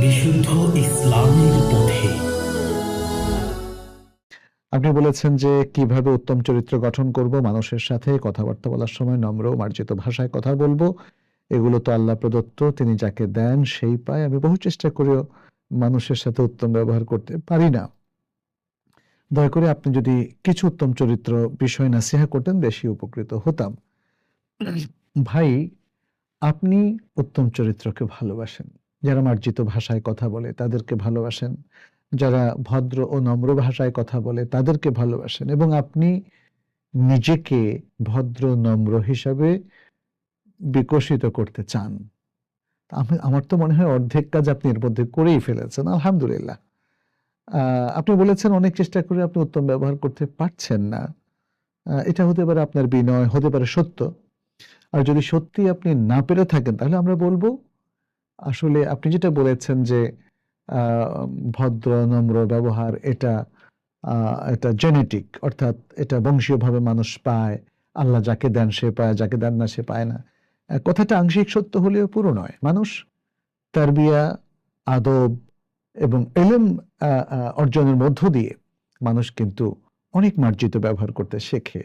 বিশুদ্ধ ইসলামের পথে। আপনি বলেছেন যে কীভাবে উত্তম চরিত্র গঠন করব, মানুষের সাথে কথাবার্তা বলার সময় নম্র, মার্জিত ভাষায় কথা বলব। এগুলো তো আল্লাহ প্রদত্ত, তিনি যাকে দেন সেই পায়। আমি বহু চেষ্টা করেও মানুষের সাথে উত্তম ব্যবহার করতে পারি না। দয়া করে আপনি যদি কিছু উত্তম চরিত্র বিষয় নাসিহা করতেন, বেশি উপকৃত হতাম। ভাই আপনি উত্তম চরিত্রকে ভালোবাসেন। যারা মার্জিত ভাষায় কথা বলে তাদেরকে ভালোবাসেন। যারা ভদ্র ও নম্র ভাষায় কথা বলে তাদেরকে ভালোবাসেন। এবং আপনি নিজেকে ভদ্র, নম্র হিসাবে বিকশিত করতে চান। আমি, আমার তো মনে হয় অর্ধেক কাজ আপনি এর মধ্যে করেই ফেলেছেন, আলহামদুলিল্লাহ। আপনি বলেছেন অনেক চেষ্টা করে আপনি উত্তম ব্যবহার করতে পারছেন না। এটা হতে পারে আপনার বিনয়, হতে পারে সত্য। আর যদি সত্যি আপনি না পেরে থাকেন, তাহলে আমরা বলব, আসলে আপনি যেটা বলেছেন যে ভদ্র, নম্র ব্যবহার এটা এটা জেনেটিক অর্থাৎ এটা বংশীয়ভাবে মানুষ পায়, আল্লাহ যাকে দেন সে পায়, যাকে দেন না সে পায় না। কথাটা আংশিক সত্য হলেও পুরো নয়। মানুষ তারবিয়া, আদব এবং এলেম অর্জনের মধ্য দিয়ে মানুষ কিন্তু অনেক মার্জিত ব্যবহার করতে শেখে।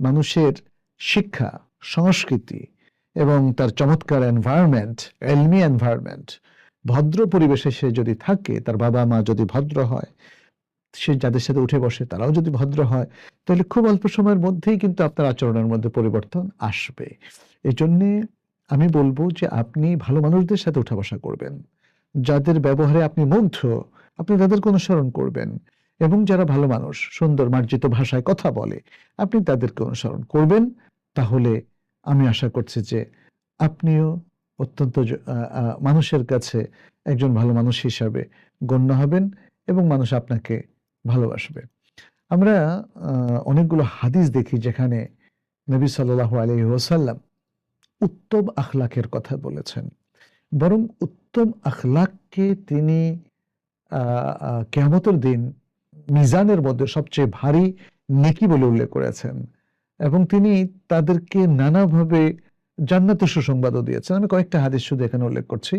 মানুষের শিক্ষা সংস্কৃতি এবং তার চমৎকার এনভায়রনমেন্ট এলমি এনভায়রনমেন্ট ভদ্র পরিবেশে সে যদি থাকে, তার বাবা মা যদি ভদ্র হয়, সে যাদের সাথে উঠে বসে তারাও যদি ভদ্র হয়, তাহলে খুব অল্প সময়ের মধ্যেই কিন্তু আপনার আচরণের মধ্যে পরিবর্তন আসবে। এই জন্যে আমি বলব যে আপনি ভালো মানুষদের সাথে উঠা বসা করবেন। যাদের ব্যবহারে আপনি মুগ্ধ, আপনি তাদেরকে অনুসরণ করবেন এবং যারা ভালো মানুষ, সুন্দর, মার্জিত ভাষায় কথা বলে, আপনি তাদেরকে অনুসরণ করবেন। তাহলে আমি আশা করছি যে আপনিও অত্যন্ত মানুষের কাছে একজন ভালো মানুষ হিসাবে গণ্য হবেন এবং মানুষ আপনাকে ভালোবাসবে। আমরা অনেকগুলো হাদিস দেখি যেখানে নবী সাল্লাল্লাহু আলাইহি ওয়াসাল্লাম উত্তম আখলাকের কথা বলেছেন। বরং উত্তম আখলাককে তিনি আহ, দিন মিজানের মধ্যে সবচেয়ে ভারী নেকি বলে উল্লেখ করেছেন। এবং তিনি তাদেরকে নানাভাবে জান্নাতের সুসংবাদও দিয়েছেন। আমি কয়েকটা হাদিস শুধু এখানে উল্লেখ করছি।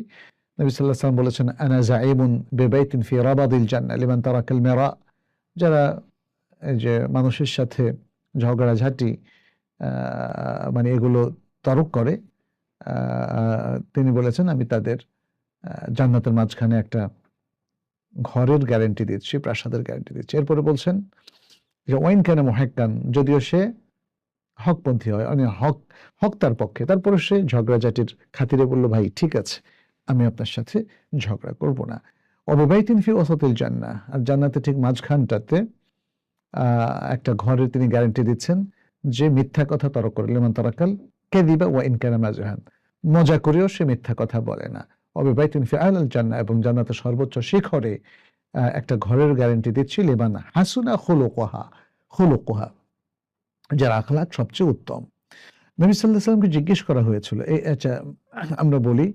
নবী সাল্লাহ সাল্লাম বলেছেন আনা জাইমুন বেবাইতিন ফি রাবাদিল জান্নাহ লিমান তারাকাল মেরা। যারা যে মানুষের সাথে ঝগড়াঝাটি আহ, মানে এগুলো তরক করে তিনি বলেছেন আমি তাদের জান্নাতের মাঝখানে একটা ঘরের গ্যারেন্টি দিচ্ছি প্রাসাদের গ্যারেন্টি দিচ্ছি। এরপরে বলছেন যে ওয়াইন কেন মহাক্কান যদিও সে হকপন্থী হয় মানে হক হক তার পক্ষে। তারপরে সে ঝগড়াঝাটির খাতিরে বলল, ভাই, ঠিক আছে, আমি আপনার সাথে ঝগড়া করব না। অবিবাহিতিন ফি ওসতিল জান্না আর জান্নাতে ঠিক মাঝখানটাতে একটা ঘরের তিনি গ্যারান্টি দিচ্ছেন যে মিথ্যা কথা তরক করে, লেমন তারাকাল কে দিবা ওয়া ইনকানা মাজহান। মজা করেও সে মিথ্যা কথা বলে না। অবিবাহিতিন ফি আলাল জান্না এবং জান্নাতের সর্বোচ্চ শিখরে একটা ঘরের গ্যারান্টি দিচ্ছি লেবান হাসুনা খুলুকহা খুলুকহা। যার আখলাক সবচেয়ে উত্তম। নবী সাল্লাহ সাল্লামকে জিজ্ঞেস করা হয়েছিল এই আচ্ছা আমরা বলি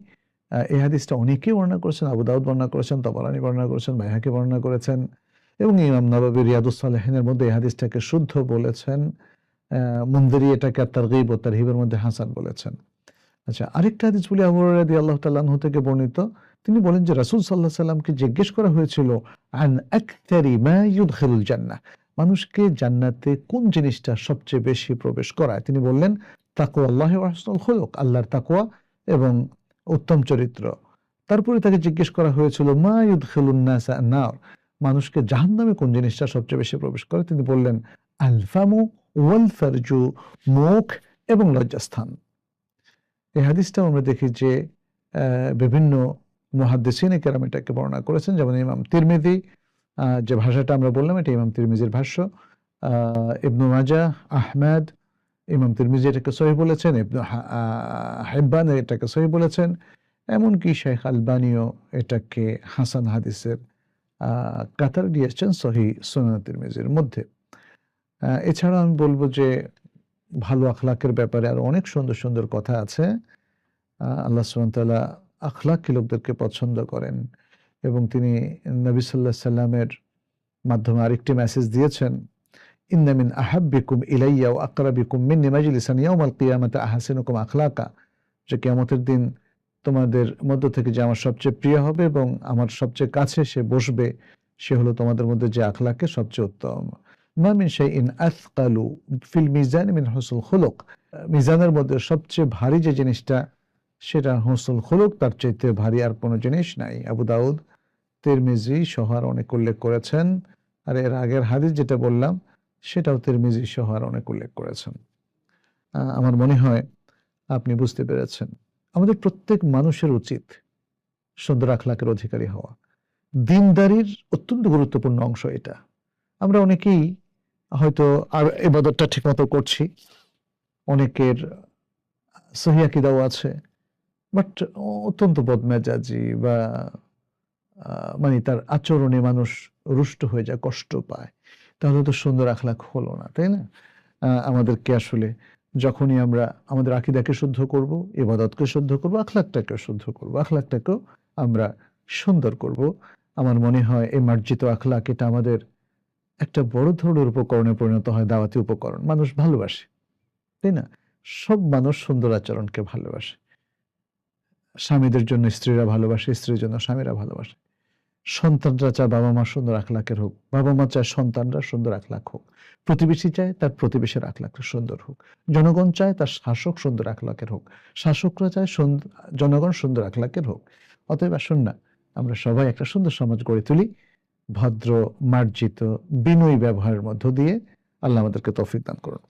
এই হাদিসটা অনেকেই বর্ণনা করেছেন, আবু দাউদ বর্ণনা করেছেন, তবরানি বর্ণনা করেছেন বাইহাকি বর্ণনা করেছেন এবং ইমাম নবাবী রিয়াদুসালেহিনের মধ্যে এই হাদিসটাকে শুদ্ধ বলেছেন মুন্দিরি এটাকে তারগিব ও তারহিবের মধ্যে হাসান বলেছেন। আচ্ছা আরেকটা হাদিস বলি, আবু রাদি আল্লাহ তাল্লাহ থেকে বর্ণিত। তিনি বলেন যে রাসূল সাল্লাহ সাল্লামকে জিজ্ঞেস করা হয়েছিল, আন আকতারি মা ইউদখিলুল জান্নাহ? মানুষকে জান্নাতে কোন জিনিসটা সবচেয়ে বেশি প্রবেশ করায়? তিনি বললেন তাকুয়া আল্লাহ আহসনুল খুলুক, আল্লাহর তাকুয়া এবং উত্তম চরিত্র। তারপরে তাকে জিজ্ঞেস করা হয়েছিল, মা ইউদখিলুন নাসা নার? মানুষকে জাহান্নামে কোন জিনিসটা সবচেয়ে বেশি প্রবেশ করে? তিনি বললেন, আলফামু ওয়াল ফারজু মুখ এবং লজ্জাস্থান। এই হাদিসটাও আমরা দেখি যে বিভিন্ন মহাদ্দেশিনে কেরাম এটাকে বর্ণনা করেছেন। যেমন ইমাম তিরমিদি যে ভাষাটা আমরা বললাম, এটা ইমাম তিরমিজির ভাষ্য। ইবনু মাজা আহমেদ, ইমাম তিরমিজি এটাকে সহি বলেছেন, ইবনু হেব্বান এটাকে সহি বলেছেন, এমনকি শেখ আলবানিও এটাকে হাসান হাদিসের কাতার দিয়েছেন সহি সুনান তিরমিজির মধ্যে। এছাড়া আমি বলব যে ভালো আখলাকের ব্যাপারে আর অনেক সুন্দর সুন্দর কথা আছে। আল্লাহ সুবহানাহু আখলাকি লোকদেরকে পছন্দ করেন। এবং তিনি নবী সাল্লাহ সাল্লামের মাধ্যমে আরেকটি মেসেজ দিয়েছেন, ইন্না মিন আহাব্বিকুম ইলাইয়া ও আকরাবিকুম মিন্নি মাজলিসান ইয়াউমাল কিয়ামাতি আহসিনুকুম আখলাকা। যে কিয়ামতের দিন তোমাদের মধ্য থেকে যে আমার সবচেয়ে প্রিয় হবে এবং আমার সবচেয়ে কাছে সে বসবে, সে হলো তোমাদের মধ্যে যে আখলাকে সবচেয়ে উত্তম। মা মিন শাইইন আথকালু ফিল মিজান মিন হুসুল খুলুক। মিজানের মধ্যে সবচেয়ে ভারী যে জিনিসটা, সেটা হুসুল খুলুক, তার চাইতে ভারী আর কোনো জিনিস নাই। আবু দাউদ তিরমিজি সহার অনেক উল্লেখ করেছেন। আর এর আগের হাদিস যেটা বললাম, সেটাও তিরমিজি সহার অনেক উল্লেখ করেছেন। আমার মনে হয় আপনি বুঝতে পেরেছেন। আমাদের প্রত্যেক মানুষের উচিত সুন্দর আখলাকের অধিকারী হওয়া। দিনদারির অত্যন্ত গুরুত্বপূর্ণ অংশ এটা। আমরা অনেকেই হয়তো আর এবাদতটা ঠিকমতো করছি। অনেকের সহিয়াকিদাও আছে। বাট অত্যন্ত বদমেজাজি বা মানে তার আচরণে মানুষ রুষ্ট হয়ে যায়, কষ্ট পায়। তাহলে তো সুন্দর আখলাক হলো না, তাই না? আমাদেরকে আসলে যখনই আমরা আমাদের আকিদাকে শুদ্ধ করব, ইবাদতকে শুদ্ধ করব আখলাকটাকেও শুদ্ধ করব আখলাকটাকেও আমরা সুন্দর করব। আমার মনে হয় এই মার্জিত আখলাক এটা আমাদের একটা বড় ধরনের উপকরণে পরিণত হয়, দাওয়াতি উপকরণ। মানুষ ভালোবাসে, তাই না? সব মানুষ সুন্দর আচরণকে ভালোবাসে। স্বামীদের জন্য স্ত্রীরা ভালোবাসে, স্ত্রীর জন্য স্বামীরা ভালোবাসে। সন্তানরা চায় বাবা মা সুন্দর আখলাকের হোক, বাবা মা চায় সন্তানরা সুন্দর আখলাক হোক। প্রতিবেশী চায় তার প্রতিবেশীর আখলাকটা সুন্দর হোক। জনগণ চায় তার শাসক সুন্দর আখলাকের হোক। শাসকরা চায় জনগণ সুন্দর আখলাকের হোক। অতএব আসুন না, আমরা সবাই একটা সুন্দর সমাজ গড়ে তুলি, ভদ্র, মার্জিত, বিনয়ী ব্যবহারের মধ্য দিয়ে আল্লাহ আমাদেরকে তৌফিক দান করুন।